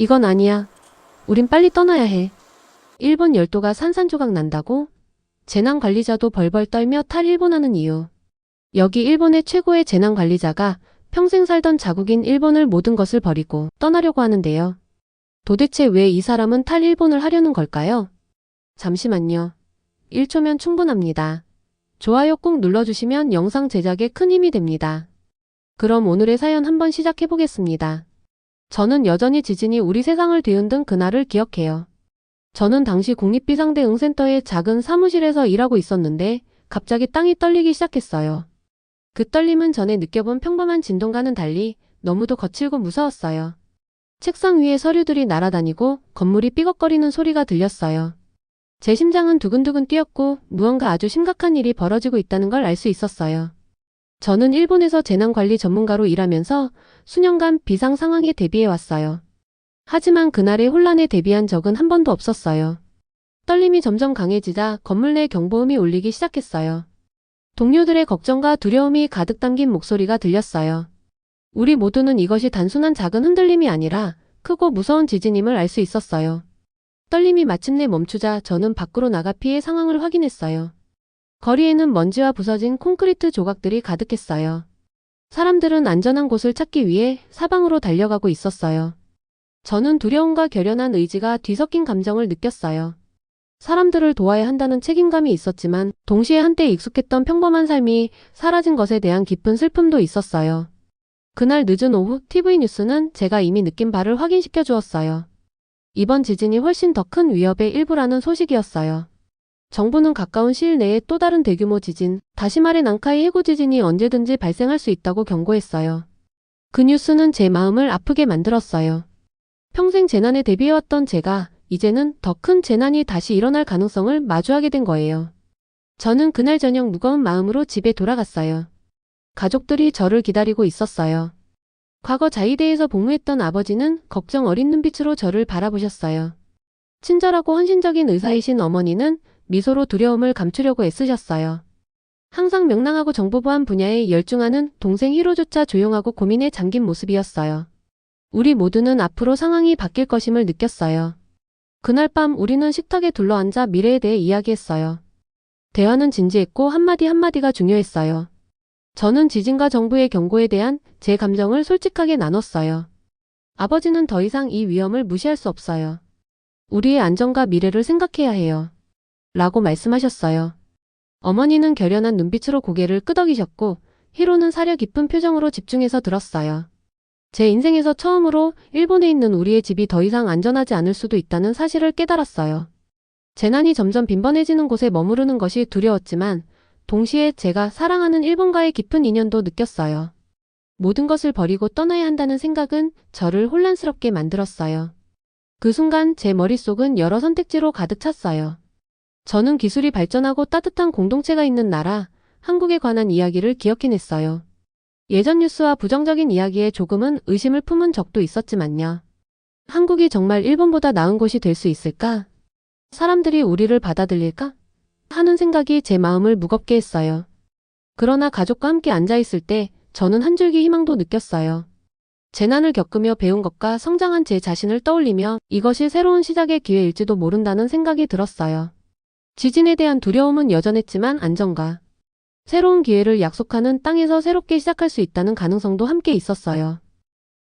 이건 아니야. 우린 빨리 떠나야 해. 일본 열도가 산산조각 난다고? 재난 관리자도 벌벌 떨며 탈일본하는 이유. 여기 일본의 최고의 재난 관리자가 평생 살던 자국인 일본을 모든 것을 버리고 떠나려고 하는데요. 도대체 왜 이 사람은 탈일본을 하려는 걸까요? 잠시만요. 1초면 충분합니다. 좋아요 꾹 눌러주시면 영상 제작에 큰 힘이 됩니다. 그럼 오늘의 사연 한번 시작해 보겠습니다. 저는 여전히 지진이 우리 세상을 뒤흔든 그날을 기억해요. 저는 당시 국립비상대응센터의 작은 사무실에서 일하고 있었는데 갑자기 땅이 떨리기 시작했어요. 그 떨림은 전에 느껴본 평범한 진동과는 달리 너무도 거칠고 무서웠어요. 책상 위에 서류들이 날아다니고 건물이 삐걱거리는 소리가 들렸어요. 제 심장은 두근두근 뛰었고 무언가 아주 심각한 일이 벌어지고 있다는 걸 알 수 있었어요. 저는 일본에서 재난관리 전문가로 일하면서 수년간 비상 상황에 대비해 왔어요. 하지만 그날의 혼란에 대비한 적은 한 번도 없었어요. 떨림이 점점 강해지자 건물 내 경보음이 울리기 시작했어요. 동료들의 걱정과 두려움이 가득 담긴 목소리가 들렸어요. 우리 모두는 이것이 단순한 작은 흔들림이 아니라 크고 무서운 지진임을 알 수 있었어요. 떨림이 마침내 멈추자 저는 밖으로 나가 피해 상황을 확인했어요. 거리에는 먼지와 부서진 콘크리트 조각들이 가득했어요. 사람들은 안전한 곳을 찾기 위해 사방으로 달려가고 있었어요. 저는 두려움과 결연한 의지가 뒤섞인 감정을 느꼈어요. 사람들을 도와야 한다는 책임감이 있었지만 동시에 한때 익숙했던 평범한 삶이 사라진 것에 대한 깊은 슬픔도 있었어요. 그날 늦은 오후 TV 뉴스는 제가 이미 느낀 바를 확인시켜 주었어요. 이번 지진이 훨씬 더 큰 위협의 일부라는 소식이었어요. 정부는 가까운 시일 내에 또 다른 대규모 지진, 다시 말해 난카이 해구 지진이 언제든지 발생할 수 있다고 경고했어요. 그 뉴스는 제 마음을 아프게 만들었어요. 평생 재난에 대비해왔던 제가 이제는 더 큰 재난이 다시 일어날 가능성을 마주하게 된 거예요. 저는 그날 저녁 무거운 마음으로 집에 돌아갔어요. 가족들이 저를 기다리고 있었어요. 과거 자위대에서 복무했던 아버지는 걱정 어린 눈빛으로 저를 바라보셨어요. 친절하고 헌신적인 의사이신 어머니는 미소로 두려움을 감추려고 애쓰셨어요. 항상 명랑하고 정보보안 분야에 열중하는 동생 히로조차 조용하고 고민에 잠긴 모습이었어요. 우리 모두는 앞으로 상황이 바뀔 것임을 느꼈어요. 그날 밤 우리는 식탁에 둘러앉아 미래에 대해 이야기했어요. 대화는 진지했고 한마디 한마디가 중요했어요. 저는 지진과 정부의 경고에 대한 제 감정을 솔직하게 나눴어요. 아버지는 더 이상 이 위험을 무시할 수 없어요. 우리의 안전과 미래를 생각해야 해요. 라고 말씀하셨어요. 어머니는 결연한 눈빛으로 고개를 끄덕이셨고 히로는 사려 깊은 표정으로 집중해서 들었어요. 제 인생에서 처음으로 일본에 있는 우리의 집이 더 이상 안전하지 않을 수도 있다는 사실을 깨달았어요. 재난이 점점 빈번해지는 곳에 머무르는 것이 두려웠지만 동시에 제가 사랑하는 일본과의 깊은 인연도 느꼈어요. 모든 것을 버리고 떠나야 한다는 생각은 저를 혼란스럽게 만들었어요. 그 순간 제 머릿속은 여러 선택지로 가득 찼어요. 저는 기술이 발전하고 따뜻한 공동체가 있는 나라, 한국에 관한 이야기를 기억해냈어요. 예전 뉴스와 부정적인 이야기에 조금은 의심을 품은 적도 있었지만요. 한국이 정말 일본보다 나은 곳이 될 수 있을까? 사람들이 우리를 받아들일까? 하는 생각이 제 마음을 무겁게 했어요. 그러나 가족과 함께 앉아있을 때 저는 한 줄기 희망도 느꼈어요. 재난을 겪으며 배운 것과 성장한 제 자신을 떠올리며 이것이 새로운 시작의 기회일지도 모른다는 생각이 들었어요. 지진에 대한 두려움은 여전했지만 안정과 새로운 기회를 약속하는 땅에서 새롭게 시작할 수 있다는 가능성도 함께 있었어요.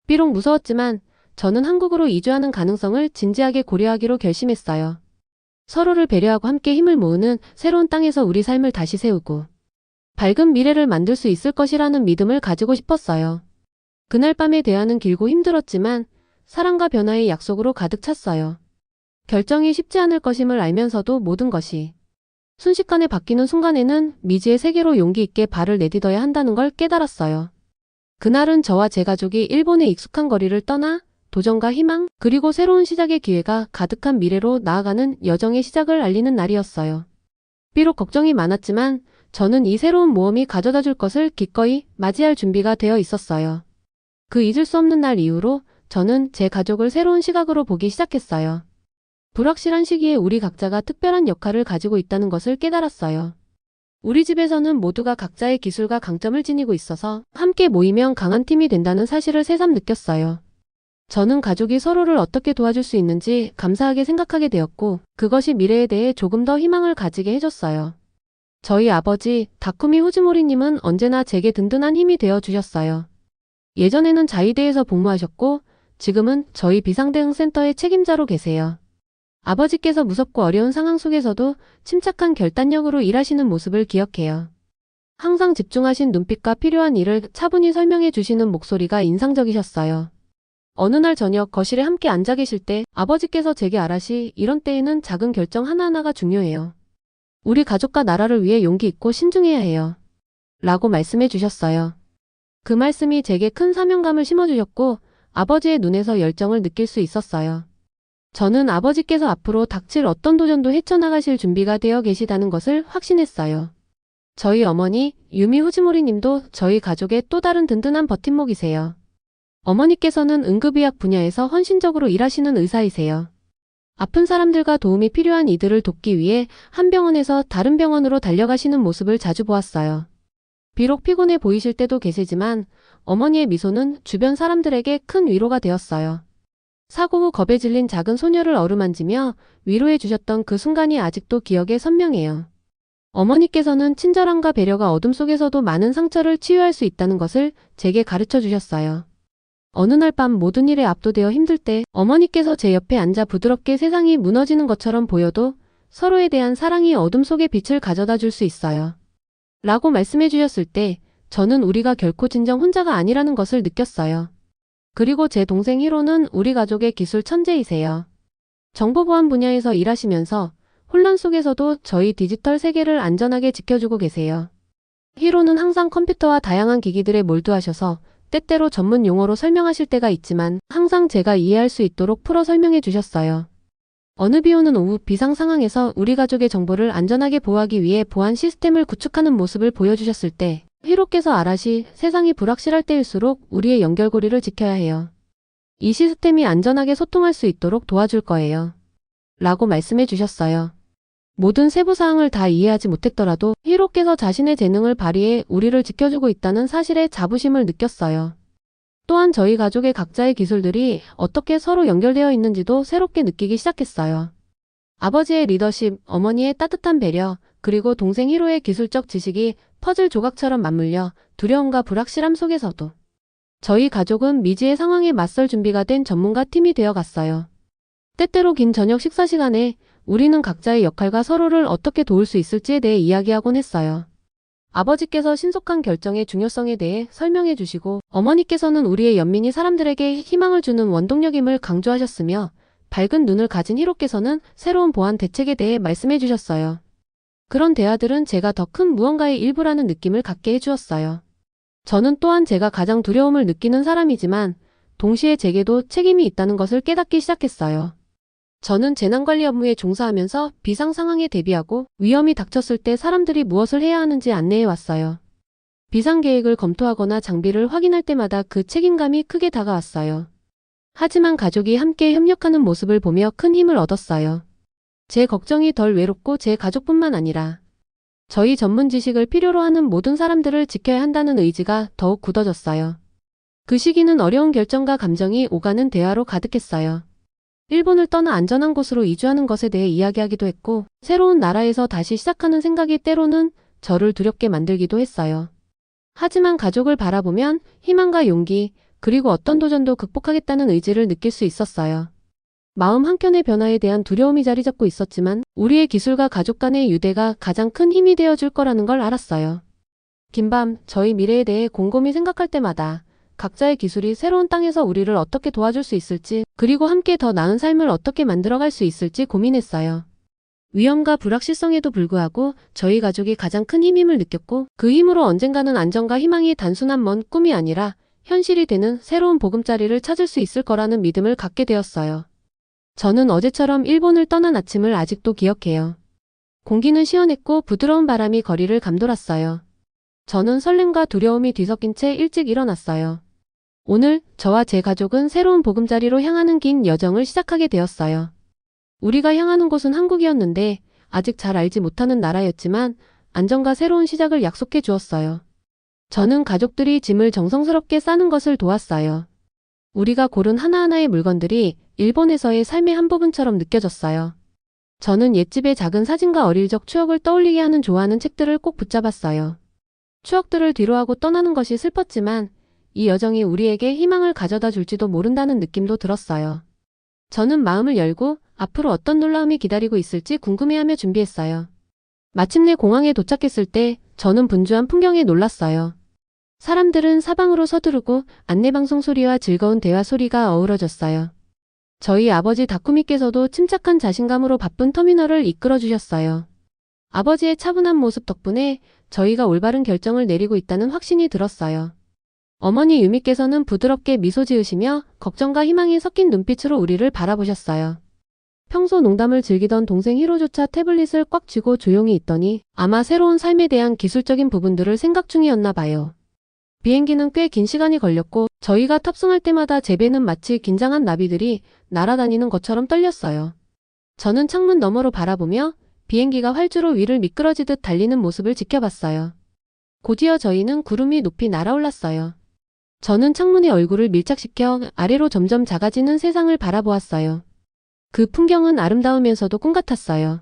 비록 무서웠지만 저는 한국으로 이주하는 가능성을 진지하게 고려하기로 결심했어요. 서로를 배려하고 함께 힘을 모으는 새로운 땅에서 우리 삶을 다시 세우고 밝은 미래를 만들 수 있을 것이라는 믿음을 가지고 싶었어요. 그날 밤의 대화는 길고 힘들었지만 사랑과 변화의 약속으로 가득 찼어요. 결정이 쉽지 않을 것임을 알면서도 모든 것이 순식간에 바뀌는 순간에는 미지의 세계로 용기 있게 발을 내딛어야 한다는 걸 깨달았어요. 그날은 저와 제 가족이 일본의 익숙한 거리를 떠나 도전과 희망, 그리고 새로운 시작의 기회가 가득한 미래로 나아가는 여정의 시작을 알리는 날이었어요. 비록 걱정이 많았지만 저는 이 새로운 모험이 가져다 줄 것을 기꺼이 맞이할 준비가 되어 있었어요. 그 잊을 수 없는 날 이후로 저는 제 가족을 새로운 시각으로 보기 시작했어요. 불확실한 시기에 우리 각자가 특별한 역할을 가지고 있다는 것을 깨달았어요. 우리 집에서는 모두가 각자의 기술과 강점을 지니고 있어서 함께 모이면 강한 팀이 된다는 사실을 새삼 느꼈어요. 저는 가족이 서로를 어떻게 도와줄 수 있는지 감사하게 생각하게 되었고, 그것이 미래에 대해 조금 더 희망을 가지게 해줬어요. 저희 아버지, 다쿠미 후즈모리님은 언제나 제게 든든한 힘이 되어 주셨어요. 예전에는 자위대에서 복무하셨고, 지금은 저희 비상대응센터의 책임자로 계세요. 아버지께서 무섭고 어려운 상황 속에서도 침착한 결단력으로 일하시는 모습을 기억해요. 항상 집중하신 눈빛과 필요한 일을 차분히 설명해 주시는 목소리가 인상적이셨어요. 어느 날 저녁 거실에 함께 앉아 계실 때 아버지께서 제게 알아시 이런 때에는 작은 결정 하나하나가 중요해요. 우리 가족과 나라를 위해 용기 있고 신중해야 해요. 라고 말씀해 주셨어요. 그 말씀이 제게 큰 사명감을 심어주셨고 아버지의 눈에서 열정을 느낄 수 있었어요. 저는 아버지께서 앞으로 닥칠 어떤 도전도 헤쳐나가실 준비가 되어 계시다는 것을 확신했어요. 저희 어머니 유미 후지모리 님도 저희 가족의 또 다른 든든한 버팀목이세요. 어머니께서는 응급의학 분야에서 헌신적으로 일하시는 의사이세요. 아픈 사람들과 도움이 필요한 이들을 돕기 위해 한 병원에서 다른 병원으로 달려가시는 모습을 자주 보았어요. 비록 피곤해 보이실 때도 계시지만 어머니의 미소는 주변 사람들에게 큰 위로가 되었어요. 사고 후 겁에 질린 작은 소녀를 어루만지며 위로해 주셨던 그 순간이 아직도 기억에 선명해요. 어머니께서는 친절함과 배려가 어둠 속에서도 많은 상처를 치유할 수 있다는 것을 제게 가르쳐 주셨어요. 어느 날 밤 모든 일에 압도되어 힘들 때 어머니께서 제 옆에 앉아 부드럽게 세상이 무너지는 것처럼 보여도 서로에 대한 사랑이 어둠 속에 빛을 가져다 줄 수 있어요. 라고 말씀해 주셨을 때 저는 우리가 결코 진정 혼자가 아니라는 것을 느꼈어요. 그리고 제 동생 히로는 우리 가족의 기술 천재이세요. 정보보안 분야에서 일하시면서 혼란 속에서도 저희 디지털 세계를 안전하게 지켜주고 계세요. 히로는 항상 컴퓨터와 다양한 기기들에 몰두하셔서 때때로 전문 용어로 설명하실 때가 있지만 항상 제가 이해할 수 있도록 풀어 설명해 주셨어요. 어느 비 오는 오후 비상 상황에서 우리 가족의 정보를 안전하게 보호하기 위해 보안 시스템을 구축하는 모습을 보여주셨을 때 히로께서 알아시 세상이 불확실할 때일수록 우리의 연결고리를 지켜야 해요. 이 시스템이 안전하게 소통할 수 있도록 도와줄 거예요. 라고 말씀해 주셨어요. 모든 세부 사항을 다 이해하지 못했더라도 히로께서 자신의 재능을 발휘해 우리를 지켜주고 있다는 사실에 자부심을 느꼈어요. 또한 저희 가족의 각자의 기술들이 어떻게 서로 연결되어 있는지도 새롭게 느끼기 시작했어요. 아버지의 리더십, 어머니의 따뜻한 배려, 그리고 동생 히로의 기술적 지식이 퍼즐 조각처럼 맞물려 두려움과 불확실함 속에서도 저희 가족은 미지의 상황에 맞설 준비가 된 전문가 팀이 되어 갔어요. 때때로 긴 저녁 식사 시간에 우리는 각자의 역할과 서로를 어떻게 도울 수 있을지에 대해 이야기하곤 했어요. 아버지께서 신속한 결정의 중요성에 대해 설명해 주시고 어머니께서는 우리의 연민이 사람들에게 희망을 주는 원동력임을 강조하셨으며 밝은 눈을 가진 히로께서는 새로운 보안 대책에 대해 말씀해 주셨어요. 그런 대화들은 제가 더 큰 무언가의 일부라는 느낌을 갖게 해주었어요. 저는 또한 제가 가장 두려움을 느끼는 사람이지만 동시에 제게도 책임이 있다는 것을 깨닫기 시작했어요. 저는 재난관리 업무에 종사하면서 비상 상황에 대비하고 위험이 닥쳤을 때 사람들이 무엇을 해야 하는지 안내해 왔어요. 비상 계획을 검토하거나 장비를 확인할 때마다 그 책임감이 크게 다가왔어요. 하지만 가족이 함께 협력하는 모습을 보며 큰 힘을 얻었어요. 제 걱정이 덜 외롭고 제 가족뿐만 아니라 저희 전문 지식을 필요로 하는 모든 사람들을 지켜야 한다는 의지가 더욱 굳어졌어요. 그 시기는 어려운 결정과 감정이 오가는 대화로 가득했어요. 일본을 떠나 안전한 곳으로 이주하는 것에 대해 이야기하기도 했고, 새로운 나라에서 다시 시작하는 생각이 때로는 저를 두렵게 만들기도 했어요. 하지만 가족을 바라보면 희망과 용기, 그리고 어떤 도전도 극복하겠다는 의지를 느낄 수 있었어요. 마음 한켠의 변화에 대한 두려움이 자리 잡고 있었지만 우리의 기술과 가족 간의 유대가 가장 큰 힘이 되어줄 거라는 걸 알았어요. 긴밤, 저희 미래에 대해 곰곰이 생각할 때마다 각자의 기술이 새로운 땅에서 우리를 어떻게 도와줄 수 있을지, 그리고 함께 더 나은 삶을 어떻게 만들어갈 수 있을지 고민했어요. 위험과 불확실성에도 불구하고 저희 가족이 가장 큰 힘임을 느꼈고, 그 힘으로 언젠가는 안정과 희망이 단순한 먼 꿈이 아니라 현실이 되는 새로운 보금자리를 찾을 수 있을 거라는 믿음을 갖게 되었어요. 저는 어제처럼 일본을 떠난 아침을 아직도 기억해요. 공기는 시원했고 부드러운 바람이 거리를 감돌았어요. 저는 설렘과 두려움이 뒤섞인 채 일찍 일어났어요. 오늘 저와 제 가족은 새로운 보금자리로 향하는 긴 여정을 시작하게 되었어요. 우리가 향하는 곳은 한국이었는데 아직 잘 알지 못하는 나라였지만 안정과 새로운 시작을 약속해 주었어요. 저는 가족들이 짐을 정성스럽게 싸는 것을 도왔어요. 우리가 고른 하나하나의 물건들이 일본에서의 삶의 한 부분처럼 느껴졌어요. 저는 옛집의 작은 사진과 어릴 적 추억을 떠올리게 하는 좋아하는 책들을 꼭 붙잡았어요. 추억들을 뒤로하고 떠나는 것이 슬펐지만 이 여정이 우리에게 희망을 가져다 줄지도 모른다는 느낌도 들었어요. 저는 마음을 열고 앞으로 어떤 놀라움이 기다리고 있을지 궁금해하며 준비했어요. 마침내 공항에 도착했을 때 저는 분주한 풍경에 놀랐어요. 사람들은 사방으로 서두르고 안내방송 소리와 즐거운 대화 소리가 어우러졌어요. 저희 아버지 다쿠미께서도 침착한 자신감으로 바쁜 터미널을 이끌어 주셨어요. 아버지의 차분한 모습 덕분에 저희가 올바른 결정을 내리고 있다는 확신이 들었어요. 어머니 유미께서는 부드럽게 미소 지으시며 걱정과 희망이 섞인 눈빛으로 우리를 바라보셨어요. 평소 농담을 즐기던 동생 히로조차 태블릿을 꽉 쥐고 조용히 있더니 아마 새로운 삶에 대한 기술적인 부분들을 생각 중이었나 봐요. 비행기는 꽤 긴 시간이 걸렸고 저희가 탑승할 때마다 제 배는 마치 긴장한 나비들이 날아다니는 것처럼 떨렸어요. 저는 창문 너머로 바라보며 비행기가 활주로 위를 미끄러지듯 달리는 모습을 지켜봤어요. 곧이어 저희는 구름이 높이 날아올랐어요. 저는 창문에 얼굴을 밀착시켜 아래로 점점 작아지는 세상을 바라보았어요. 그 풍경은 아름다우면서도 꿈 같았어요.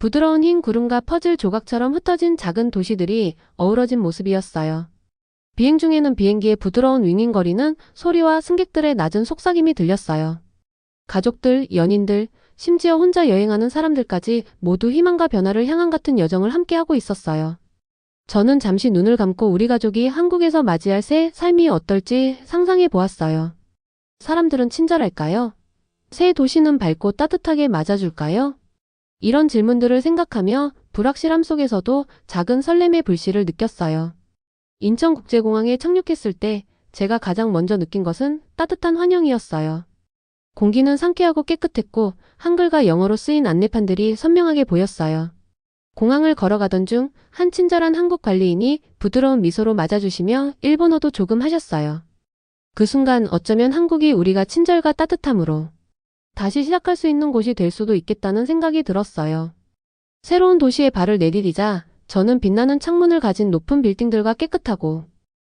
부드러운 흰 구름과 퍼즐 조각처럼 흩어진 작은 도시들이 어우러진 모습이었어요. 비행 중에는 비행기의 부드러운 윙윙거리는 소리와 승객들의 낮은 속삭임이 들렸어요. 가족들, 연인들, 심지어 혼자 여행하는 사람들까지 모두 희망과 변화를 향한 같은 여정을 함께하고 있었어요. 저는 잠시 눈을 감고 우리 가족이 한국에서 맞이할 새 삶이 어떨지 상상해 보았어요. 사람들은 친절할까요? 새 도시는 밝고 따뜻하게 맞아줄까요? 이런 질문들을 생각하며 불확실함 속에서도 작은 설렘의 불씨를 느꼈어요. 인천국제공항에 착륙했을 때 제가 가장 먼저 느낀 것은 따뜻한 환영이었어요. 공기는 상쾌하고 깨끗했고 한글과 영어로 쓰인 안내판들이 선명하게 보였어요. 공항을 걸어가던 중 한 친절한 한국 관리인이 부드러운 미소로 맞아주시며 일본어도 조금 하셨어요. 그 순간 어쩌면 한국이 우리가 친절과 따뜻함으로 다시 시작할 수 있는 곳이 될 수도 있겠다는 생각이 들었어요. 새로운 도시에 발을 내디디자 저는 빛나는 창문을 가진 높은 빌딩들과 깨끗하고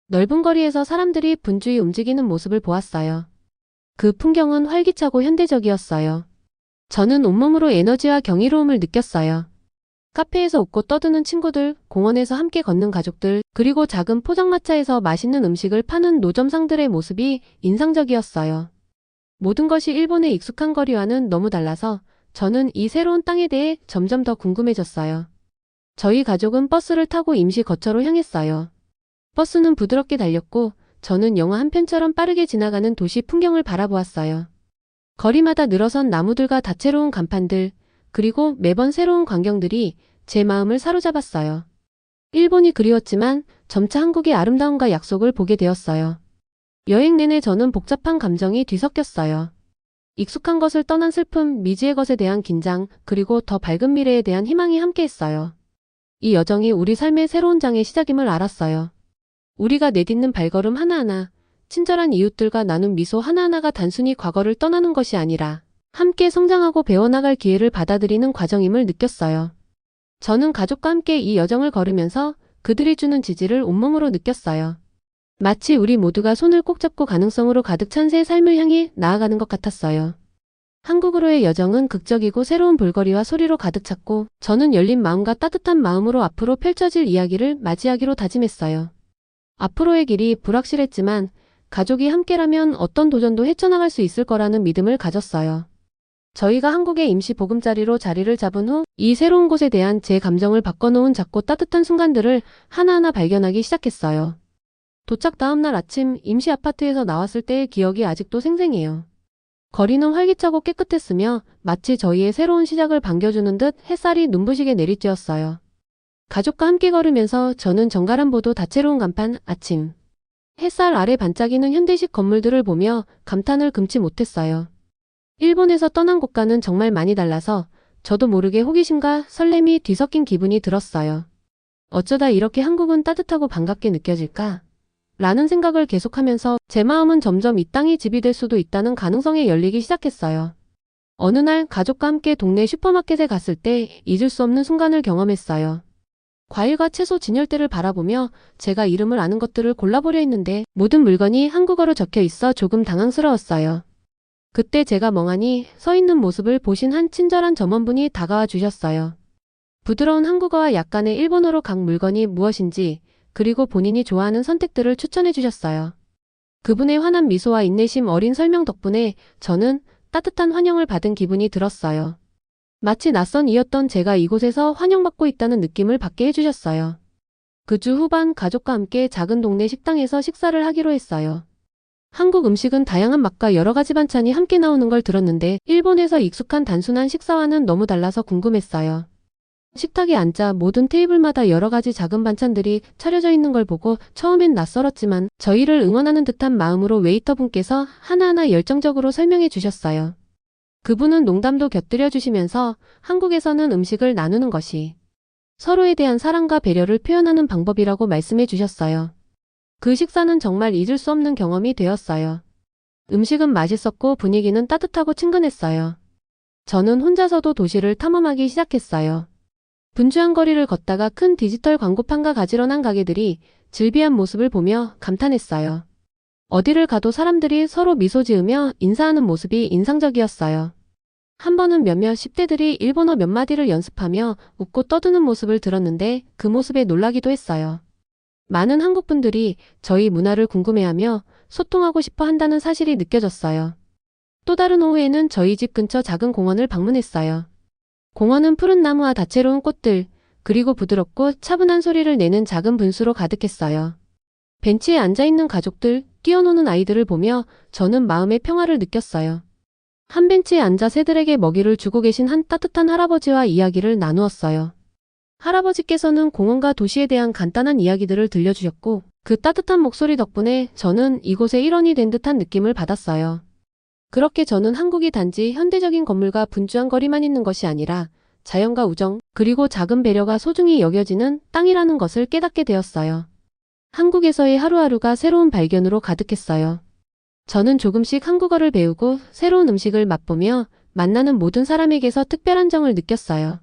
넓은 거리에서 사람들이 분주히 움직이는 모습을 보았어요. 그 풍경은 활기차고 현대적이었어요. 저는 온몸으로 에너지와 경이로움을 느꼈어요. 카페에서 웃고 떠드는 친구들, 공원에서 함께 걷는 가족들, 그리고 작은 포장마차에서 맛있는 음식을 파는 노점상들의 모습이 인상적이었어요. 모든 것이 일본의 익숙한 거리와는 너무 달라서 저는 이 새로운 땅에 대해 점점 더 궁금해졌어요. 저희 가족은 버스를 타고 임시 거처로 향했어요. 버스는 부드럽게 달렸고 저는 영화 한 편처럼 빠르게 지나가는 도시 풍경을 바라보았어요. 거리마다 늘어선 나무들과 다채로운 간판들, 그리고 매번 새로운 광경들이 제 마음을 사로잡았어요. 일본이 그리웠지만 점차 한국의 아름다움과 약속을 보게 되었어요. 여행 내내 저는 복잡한 감정이 뒤섞였어요. 익숙한 것을 떠난 슬픔, 미지의 것에 대한 긴장, 그리고 더 밝은 미래에 대한 희망이 함께했어요. 이 여정이 우리 삶의 새로운 장의 시작임을 알았어요. 우리가 내딛는 발걸음 하나하나, 친절한 이웃들과 나눈 미소 하나하나가 단순히 과거를 떠나는 것이 아니라 함께 성장하고 배워나갈 기회를 받아들이는 과정임을 느꼈어요. 저는 가족과 함께 이 여정을 걸으면서 그들이 주는 지지를 온몸으로 느꼈어요. 마치 우리 모두가 손을 꼭 잡고 가능성으로 가득 찬 새 삶을 향해 나아가는 것 같았어요. 한국으로의 여정은 극적이고 새로운 볼거리와 소리로 가득 찼고 저는 열린 마음과 따뜻한 마음으로 앞으로 펼쳐질 이야기를 맞이하기로 다짐했어요. 앞으로의 길이 불확실했지만 가족이 함께라면 어떤 도전도 헤쳐나갈 수 있을 거라는 믿음을 가졌어요. 저희가 한국의 임시 보금자리로 자리를 잡은 후 이 새로운 곳에 대한 제 감정을 바꿔놓은 작고 따뜻한 순간들을 하나하나 발견하기 시작했어요. 도착 다음 날 아침 임시 아파트에서 나왔을 때의 기억이 아직도 생생해요. 거리는 활기차고 깨끗했으며 마치 저희의 새로운 시작을 반겨주는 듯 햇살이 눈부시게 내리쬐었어요. 가족과 함께 걸으면서 저는 정갈한 보도 다채로운 간판 아침. 햇살 아래 반짝이는 현대식 건물들을 보며 감탄을 금치 못했어요. 일본에서 떠난 곳과는 정말 많이 달라서 저도 모르게 호기심과 설렘이 뒤섞인 기분이 들었어요. 어쩌다 이렇게 한국은 따뜻하고 반갑게 느껴질까? 라는 생각을 계속하면서 제 마음은 점점 이 땅이 집이 될 수도 있다는 가능성에 열리기 시작했어요. 어느 날 가족과 함께 동네 슈퍼마켓에 갔을 때 잊을 수 없는 순간을 경험했어요. 과일과 채소 진열대를 바라보며 제가 이름을 아는 것들을 골라보려 했는데 모든 물건이 한국어로 적혀 있어 조금 당황스러웠어요. 그때 제가 멍하니 서 있는 모습을 보신 한 친절한 점원분이 다가와 주셨어요. 부드러운 한국어와 약간의 일본어로 각 물건이 무엇인지 그리고 본인이 좋아하는 선택들을 추천해 주셨어요. 그분의 환한 미소와 인내심 어린 설명 덕분에 저는 따뜻한 환영을 받은 기분이 들었어요. 마치 낯선 이였던 제가 이곳에서 환영받고 있다는 느낌을 받게 해주셨어요. 그 주 후반 가족과 함께 작은 동네 식당에서 식사를 하기로 했어요. 한국 음식은 다양한 맛과 여러 가지 반찬이 함께 나오는 걸 들었는데 일본에서 익숙한 단순한 식사와는 너무 달라서 궁금했어요. 식탁에 앉아 모든 테이블마다 여러 가지 작은 반찬들이 차려져 있는 걸 보고 처음엔 낯설었지만 저희를 응원하는 듯한 마음으로 웨이터분께서 하나하나 열정적으로 설명해 주셨어요. 그분은 농담도 곁들여 주시면서 한국에서는 음식을 나누는 것이 서로에 대한 사랑과 배려를 표현하는 방법이라고 말씀해 주셨어요. 그 식사는 정말 잊을 수 없는 경험이 되었어요. 음식은 맛있었고 분위기는 따뜻하고 친근했어요. 저는 혼자서도 도시를 탐험하기 시작했어요. 분주한 거리를 걷다가 큰 디지털 광고판과 가지런한 가게들이 즐비한 모습을 보며 감탄했어요. 어디를 가도 사람들이 서로 미소 지으며 인사하는 모습이 인상적이었어요. 한 번은 몇몇 10대들이 일본어 몇 마디를 연습하며 웃고 떠드는 모습을 들었는데 그 모습에 놀라기도 했어요. 많은 한국 분들이 저희 문화를 궁금해하며 소통하고 싶어 한다는 사실이 느껴졌어요. 또 다른 오후에는 저희 집 근처 작은 공원을 방문했어요. 공원은 푸른 나무와 다채로운 꽃들, 그리고 부드럽고 차분한 소리를 내는 작은 분수로 가득했어요. 벤치에 앉아있는 가족들, 뛰어노는 아이들을 보며 저는 마음의 평화를 느꼈어요. 한 벤치에 앉아 새들에게 먹이를 주고 계신 한 따뜻한 할아버지와 이야기를 나누었어요. 할아버지께서는 공원과 도시에 대한 간단한 이야기들을 들려주셨고 그 따뜻한 목소리 덕분에 저는 이곳의 일원이 된 듯한 느낌을 받았어요. 그렇게 저는 한국이 단지 현대적인 건물과 분주한 거리만 있는 것이 아니라 자연과 우정, 그리고 작은 배려가 소중히 여겨지는 땅이라는 것을 깨닫게 되었어요. 한국에서의 하루하루가 새로운 발견으로 가득했어요. 저는 조금씩 한국어를 배우고 새로운 음식을 맛보며 만나는 모든 사람에게서 특별한 정을 느꼈어요.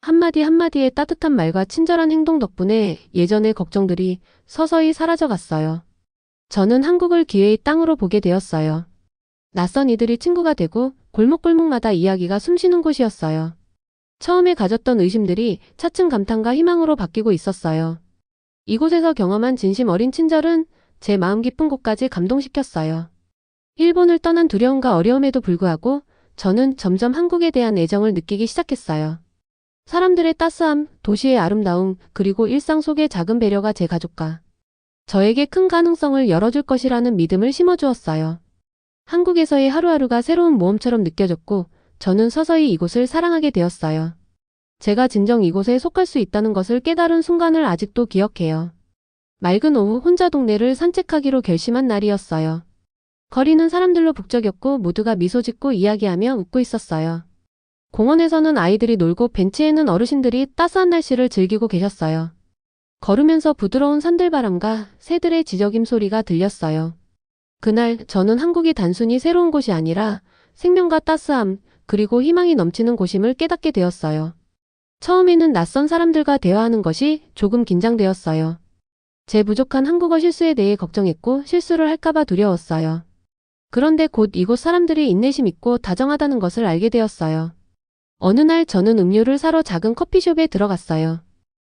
한마디 한마디의 따뜻한 말과 친절한 행동 덕분에 예전의 걱정들이 서서히 사라져 갔어요. 저는 한국을 기회의 땅으로 보게 되었어요. 낯선 이들이 친구가 되고 골목골목마다 이야기가 숨쉬는 곳이었어요. 처음에 가졌던 의심들이 차츰 감탄과 희망으로 바뀌고 있었어요. 이곳에서 경험한 진심 어린 친절은 제 마음 깊은 곳까지 감동시켰어요. 일본을 떠난 두려움과 어려움에도 불구하고 저는 점점 한국에 대한 애정을 느끼기 시작했어요. 사람들의 따스함, 도시의 아름다움, 그리고 일상 속의 작은 배려가 제 가족과 저에게 큰 가능성을 열어줄 것이라는 믿음을 심어주었어요. 한국에서의 하루하루가 새로운 모험처럼 느껴졌고 저는 서서히 이곳을 사랑하게 되었어요. 제가 진정 이곳에 속할 수 있다는 것을 깨달은 순간을 아직도 기억해요. 맑은 오후 혼자 동네를 산책하기로 결심한 날이었어요. 거리는 사람들로 북적였고 모두가 미소 짓고 이야기하며 웃고 있었어요. 공원에서는 아이들이 놀고 벤치에는 어르신들이 따스한 날씨를 즐기고 계셨어요. 걸으면서 부드러운 산들바람과 새들의 지저김 소리가 들렸어요. 그날 저는 한국이 단순히 새로운 곳이 아니라 생명과 따스함, 그리고 희망이 넘치는 곳임을 깨닫게 되었어요. 처음에는 낯선 사람들과 대화하는 것이 조금 긴장되었어요. 제 부족한 한국어 실수에 대해 걱정했고 실수를 할까봐 두려웠어요. 그런데 곧 이곳 사람들이 인내심 있고 다정하다는 것을 알게 되었어요. 어느 날 저는 음료를 사러 작은 커피숍에 들어갔어요.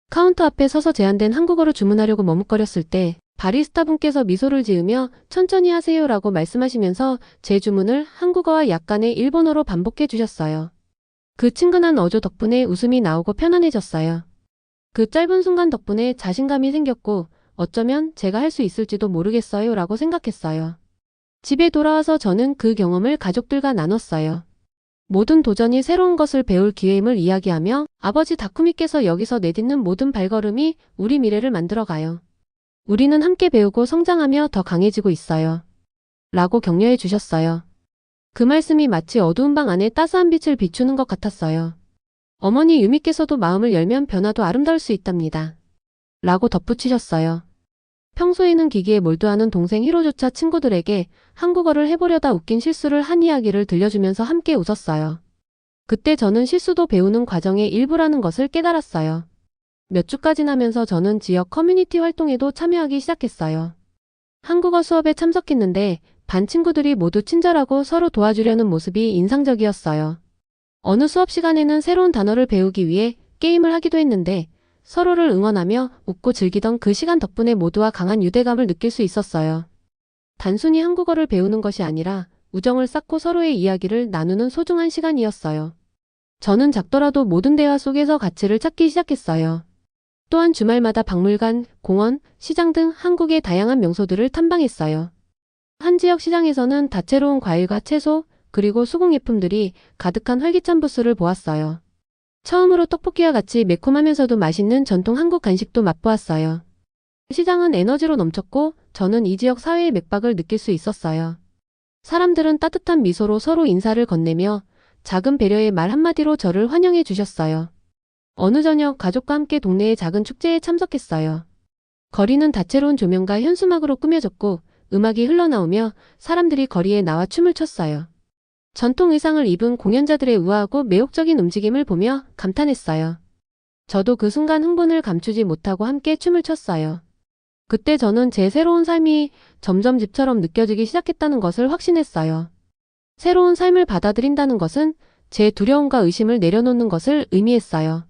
카운터 앞에 서서 제한된 한국어로 주문하려고 머뭇거렸을 때 바리스타 분께서 미소를 지으며 천천히 하세요라고 말씀하시면서 제 주문을 한국어와 약간의 일본어로 반복해 주셨어요. 그 친근한 어조 덕분에 웃음이 나오고 편안해졌어요. 그 짧은 순간 덕분에 자신감이 생겼고 어쩌면 제가 할 수 있을지도 모르겠어요 라고 생각했어요. 집에 돌아와서 저는 그 경험을 가족들과 나눴어요. 모든 도전이 새로운 것을 배울 기회임을 이야기하며 아버지 다쿠미께서 여기서 내딛는 모든 발걸음이 우리 미래를 만들어가요. 우리는 함께 배우고 성장하며 더 강해지고 있어요. 라고 격려해 주셨어요. 그 말씀이 마치 어두운 방 안에 따스한 빛을 비추는 것 같았어요. 어머니 유미께서도 마음을 열면 변화도 아름다울 수 있답니다. 라고 덧붙이셨어요. 평소에는 기기에 몰두하는 동생 히로조차 친구들에게 한국어를 해보려다 웃긴 실수를 한 이야기를 들려주면서 함께 웃었어요. 그때 저는 실수도 배우는 과정의 일부라는 것을 깨달았어요. 몇 주까 지 나면서 저는 지역 커뮤니티 활동에도 참여하기 시작했어요. 한국어 수업에 참석했는데 반 친구들이 모두 친절하고 서로 도와주려는 모습이 인상적이었어요. 어느 수업 시간에는 새로운 단어를 배우기 위해 게임을 하기도 했는데 서로를 응원하며 웃고 즐기던 그 시간 덕분에 모두와 강한 유대감을 느낄 수 있었어요. 단순히 한국어를 배우는 것이 아니라 우정을 쌓고 서로의 이야기를 나누는 소중한 시간이었어요. 저는 작더라도 모든 대화 속에서 가치를 찾기 시작했어요. 또한 주말마다 박물관, 공원, 시장 등 한국의 다양한 명소들을 탐방했어요. 한 지역 시장에서는 다채로운 과일과 채소, 그리고 수공예품들이 가득한 활기찬 부스를 보았어요. 처음으로 떡볶이와 같이 매콤하면서도 맛있는 전통 한국 간식도 맛보았어요. 시장은 에너지로 넘쳤고 저는 이 지역 사회의 맥박을 느낄 수 있었어요. 사람들은 따뜻한 미소로 서로 인사를 건네며 작은 배려의 말 한마디로 저를 환영해 주셨어요. 어느 저녁 가족과 함께 동네의 작은 축제에 참석했어요. 거리는 다채로운 조명과 현수막으로 꾸며졌고 음악이 흘러나오며 사람들이 거리에 나와 춤을 췄어요. 전통 의상을 입은 공연자들의 우아하고 매혹적인 움직임을 보며 감탄했어요. 저도 그 순간 흥분을 감추지 못하고 함께 춤을 췄어요. 그때 저는 제 새로운 삶이 점점 집처럼 느껴지기 시작했다는 것을 확신했어요. 새로운 삶을 받아들인다는 것은 제 두려움과 의심을 내려놓는 것을 의미했어요.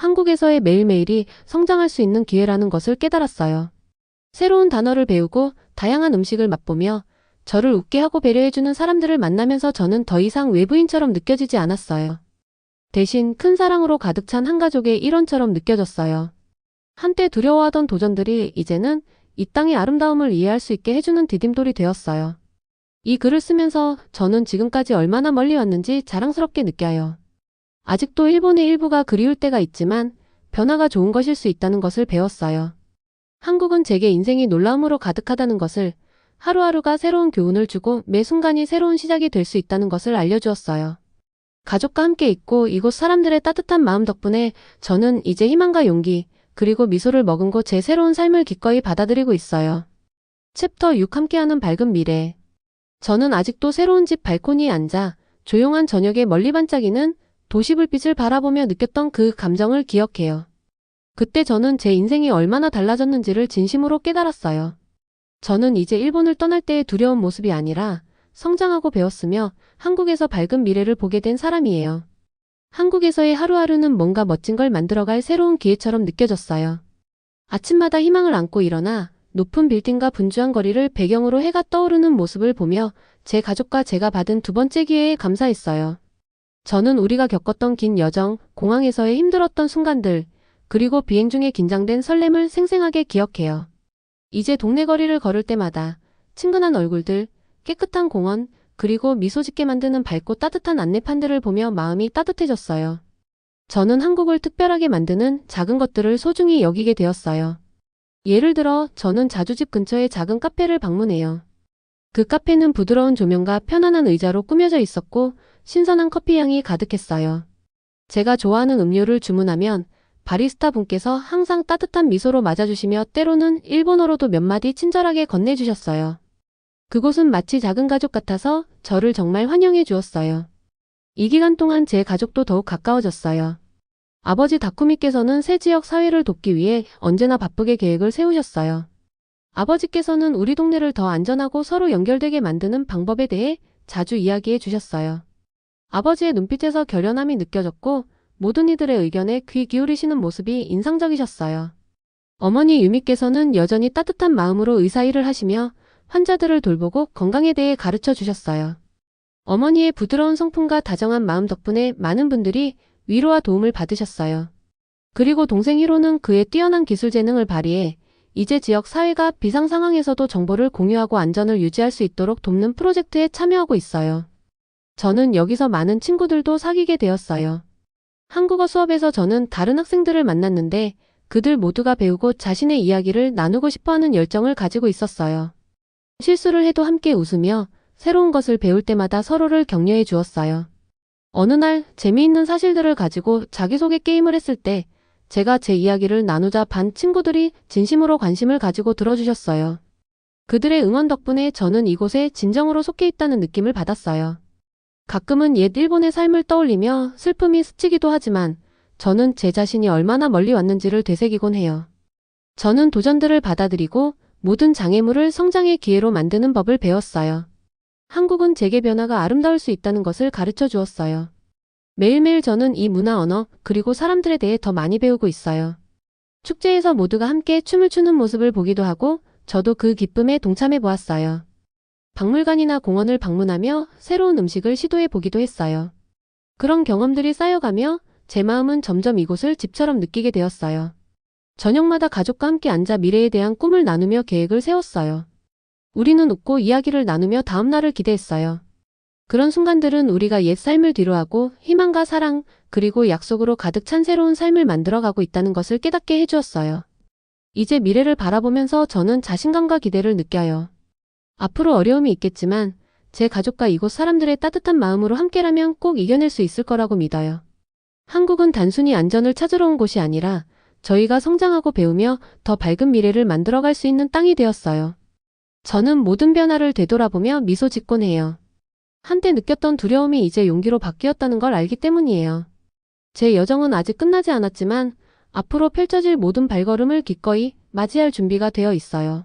한국에서의 매일매일이 성장할 수 있는 기회라는 것을 깨달았어요. 새로운 단어를 배우고 다양한 음식을 맛보며 저를 웃게 하고 배려해주는 사람들을 만나면서 저는 더 이상 외부인처럼 느껴지지 않았어요. 대신 큰 사랑으로 가득 찬 한 가족의 일원처럼 느껴졌어요. 한때 두려워하던 도전들이 이제는 이 땅의 아름다움을 이해할 수 있게 해주는 디딤돌이 되었어요. 이 글을 쓰면서 저는 지금까지 얼마나 멀리 왔는지 자랑스럽게 느껴요. 아직도 일본의 일부가 그리울 때가 있지만 변화가 좋은 것일 수 있다는 것을 배웠어요. 한국은 제게 인생이 놀라움으로 가득하다는 것을 하루하루가 새로운 교훈을 주고 매 순간이 새로운 시작이 될 수 있다는 것을 알려주었어요. 가족과 함께 있고 이곳 사람들의 따뜻한 마음 덕분에 저는 이제 희망과 용기, 그리고 미소를 머금고 제 새로운 삶을 기꺼이 받아들이고 있어요. 챕터 6 함께하는 밝은 미래. 저는 아직도 새로운 집 발코니에 앉아 조용한 저녁에 멀리 반짝이는 도시 불빛을 바라보며 느꼈던 그 감정을 기억해요. 그때 저는 제 인생이 얼마나 달라졌는지를 진심으로 깨달았어요. 저는 이제 일본을 떠날 때의 두려운 모습이 아니라 성장하고 배웠으며 한국에서 밝은 미래를 보게 된 사람이에요. 한국에서의 하루하루는 뭔가 멋진 걸 만들어갈 새로운 기회처럼 느껴졌어요. 아침마다 희망을 안고 일어나 높은 빌딩과 분주한 거리를 배경으로 해가 떠오르는 모습을 보며 제 가족과 제가 받은 두 번째 기회에 감사했어요. 저는 우리가 겪었던 긴 여정, 공항에서의 힘들었던 순간들, 그리고 비행 중에 긴장된 설렘을 생생하게 기억해요. 이제 동네 거리를 걸을 때마다 친근한 얼굴들, 깨끗한 공원, 그리고 미소 짓게 만드는 밝고 따뜻한 안내판들을 보며 마음이 따뜻해졌어요. 저는 한국을 특별하게 만드는 작은 것들을 소중히 여기게 되었어요. 예를 들어 저는 자주 집 근처의 작은 카페를 방문해요. 그 카페는 부드러운 조명과 편안한 의자로 꾸며져 있었고 신선한 커피 향이 가득했어요. 제가 좋아하는 음료를 주문하면 바리스타 분께서 항상 따뜻한 미소로 맞아주시며 때로는 일본어로도 몇 마디 친절하게 건네주셨어요. 그곳은 마치 작은 가족 같아서 저를 정말 환영해 주었어요. 이 기간 동안 제 가족도 더욱 가까워졌어요. 아버지 다쿠미께서는 새 지역 사회를 돕기 위해 언제나 바쁘게 계획을 세우셨어요. 아버지께서는 우리 동네를 더 안전하고 서로 연결되게 만드는 방법에 대해 자주 이야기해 주셨어요. 아버지의 눈빛에서 결연함이 느껴졌고 모든 이들의 의견에 귀 기울이시는 모습이 인상적이셨어요. 어머니 유미께서는 여전히 따뜻한 마음으로 의사 일을 하시며 환자들을 돌보고 건강에 대해 가르쳐 주셨어요. 어머니의 부드러운 성품과 다정한 마음 덕분에 많은 분들이 위로와 도움을 받으셨어요. 그리고 동생 히로는 그의 뛰어난 기술 재능을 발휘해 이제 지역 사회가 비상 상황에서도 정보를 공유하고 안전을 유지할 수 있도록 돕는 프로젝트에 참여하고 있어요. 저는 여기서 많은 친구들도 사귀게 되었어요. 한국어 수업에서 저는 다른 학생들을 만났는데 그들 모두가 배우고 자신의 이야기를 나누고 싶어 하는 열정을 가지고 있었어요. 실수를 해도 함께 웃으며 새로운 것을 배울 때마다 서로를 격려해 주었어요. 어느 날 재미있는 사실들을 가지고 자기소개 게임을 했을 때 제가 제 이야기를 나누자 반 친구들이 진심으로 관심을 가지고 들어주셨어요. 그들의 응원 덕분에 저는 이곳에 진정으로 속해 있다는 느낌을 받았어요. 가끔은 옛 일본의 삶을 떠올리며 슬픔이 스치기도 하지만 저는 제 자신이 얼마나 멀리 왔는지를 되새기곤 해요. 저는 도전들을 받아들이고 모든 장애물을 성장의 기회로 만드는 법을 배웠어요. 한국은 재계 변화가 아름다울 수 있다는 것을 가르쳐 주었어요. 매일매일 저는 이 문화 언어, 그리고 사람들에 대해 더 많이 배우고 있어요. 축제에서 모두가 함께 춤을 추는 모습을 보기도 하고, 저도 그 기쁨에 동참해 보았어요. 박물관이나 공원을 방문하며 새로운 음식을 시도해 보기도 했어요. 그런 경험들이 쌓여가며 제 마음은 점점 이곳을 집처럼 느끼게 되었어요. 저녁마다 가족과 함께 앉아 미래에 대한 꿈을 나누며 계획을 세웠어요. 우리는 웃고 이야기를 나누며 다음 날을 기대했어요. 그런 순간들은 우리가 옛 삶을 뒤로하고 희망과 사랑, 그리고 약속으로 가득 찬 새로운 삶을 만들어가고 있다는 것을 깨닫게 해주었어요. 이제 미래를 바라보면서 저는 자신감과 기대를 느껴요. 앞으로 어려움이 있겠지만 제 가족과 이곳 사람들의 따뜻한 마음으로 함께라면 꼭 이겨낼 수 있을 거라고 믿어요. 한국은 단순히 안전을 찾으러 온 곳이 아니라 저희가 성장하고 배우며 더 밝은 미래를 만들어갈 수 있는 땅이 되었어요. 저는 모든 변화를 되돌아보며 미소 짓곤 해요. 한때 느꼈던 두려움이 이제 용기로 바뀌었다는 걸 알기 때문이에요. 제 여정은 아직 끝나지 않았지만 앞으로 펼쳐질 모든 발걸음을 기꺼이 맞이할 준비가 되어 있어요.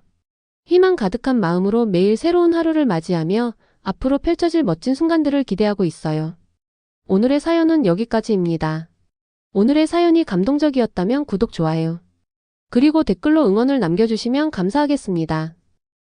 희망 가득한 마음으로 매일 새로운 하루를 맞이하며 앞으로 펼쳐질 멋진 순간들을 기대하고 있어요. 오늘의 사연은 여기까지입니다. 오늘의 사연이 감동적이었다면 구독, 좋아요. 그리고 댓글로 응원을 남겨주시면 감사하겠습니다.